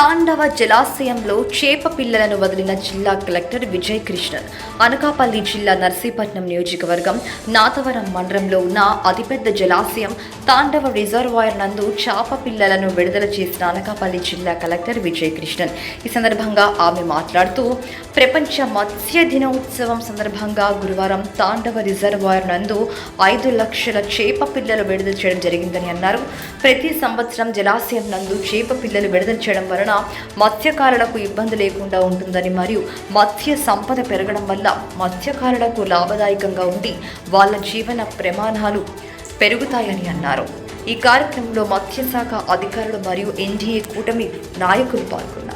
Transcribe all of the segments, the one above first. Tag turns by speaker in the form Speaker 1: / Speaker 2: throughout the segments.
Speaker 1: తాండవ జలాశయంలో చేప పిల్లలను వదిలిన జిల్లా కలెక్టర్ విజయ్ కృష్ణన్ అనకాపల్లి జిల్లా నర్సీపట్నం నియోజకవర్గం నాతవరం మండలంలో ఉన్న అతిపెద్ద జలాశయం తాండవ రిజర్వాయర్ నందు చేప పిల్లలను విడుదల చేసిన అనకాపల్లి జిల్లా కలెక్టర్ విజయ్ కృష్ణన్ ఈ సందర్భంగా ఆమె మాట్లాడుతూ ప్రపంచ మత్స్య దినోత్సవం సందర్భంగా గురువారం తాండవ రిజర్వాయర్ నందు ఐదు లక్షల చేప పిల్లలు విడుదల చేయడం జరిగిందని అన్నారు. ప్రతి సంవత్సరం జలాశయం నందు చేప పిల్లలు విడుదల చేయడం వలన మత్స్యకారులకు ఇబ్బంది లేకుండా ఉంటుందని మరియు మత్స్య సంపద పెరగడం వల్ల మత్స్యకారులకు లాభదాయకంగా ఉండి వాళ్ళ జీవన ప్రమాణాలు పెరుగుతాయని అన్నారు. ఈ కార్యక్రమంలో మత్స్యశాఖ అధికారులు మరియు ఎన్డీఏ కూటమి నాయకులు పాల్గొన్నారు.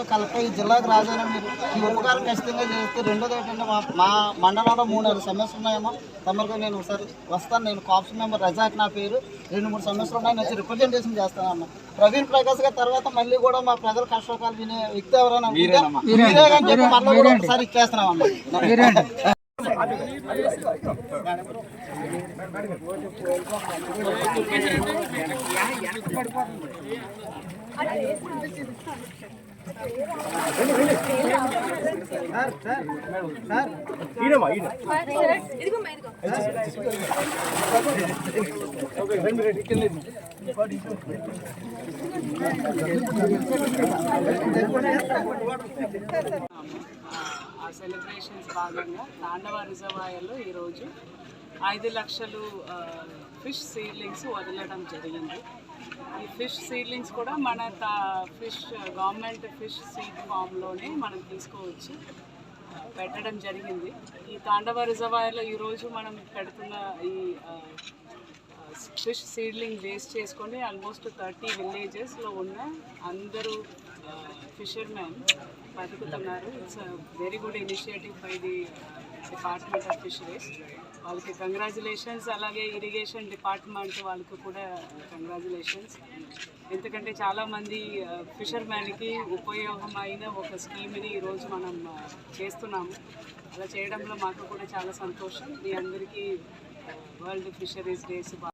Speaker 2: తో కలిపి ఈ జిల్లాకు రాజైన మీరు ఈ ఉపకారం ఖచ్చితంగా చేస్తే రెండోది ఏంటంటే మా మా మండలంలో మూడు నాలుగు సమస్యలు ఉన్నాయేమో. తమకు నేను ఒకసారి వస్తాను. నేను కాప్స్ మెంబర్ రజాక్ నా పేరు. రెండు మూడు సమస్యలు ఉన్నాయి. నేను వచ్చి రిప్రజెంటేషన్ చేస్తానన్న. ప్రవీణ్ ప్రకాష్ గారి తర్వాత మళ్ళీ కూడా మా ప్రజల కష్టకాలు వినే వ్యక్తి ఎవరైనా ఉంటే మీరే అని చెప్పి మళ్ళీ కూడా ఒకసారి ఇచ్చేస్తున్నాం అన్న
Speaker 3: సార్ సార్ సార్ ఈడమ్మా ఈడ ఓకే రెండు రెండు ఇక్కడ లేదు సార్ సార్ ఆ సెలబ్రేషన్స్ భాగంగా తాండవ రిజర్వాయర్లో ఈరోజు ఐదు లక్షలు ఫిష్ సీడ్లింగ్స్ వదలడం జరిగింది. ఈ ఫిష్ సీడ్లింగ్స్ కూడా మన తా ఫిష్ గవర్నమెంట్ ఫిష్ సీడ్ ఫామ్లోనే మనం తీసుకోవచ్చు పెట్టడం జరిగింది. ఈ తాండవ రిజర్వాయర్లో ఈరోజు మనం పెడుతున్న ఈ ఫిష్ సీడ్లింగ్ వేస్ట్ చేసుకొని ఆల్మోస్ట్ థర్టీ విలేజెస్లో ఉన్న అందరూ ఫిషర్మెన్ బతుకుతున్నారు. It's very good initiative by the department of fisheries వాళ్ళకి కంగ్రాచులేషన్స్ అలాగే ఇరిగేషన్ డిపార్ట్మెంట్ వాళ్ళకి కూడా uh, కంగ్రాచులేషన్స్ ఎందుకంటే చాలామంది uh, ఫిషర్మ్యాన్కి ఉపయోగమైన ఒక స్కీమ్ని ఈరోజు మనం uh, చేస్తున్నాము. అలా చేయడంలో మాకు కూడా చాలా సంతోషం. మీ అందరికీ వరల్డ్ ఫిషరీస్ డేస్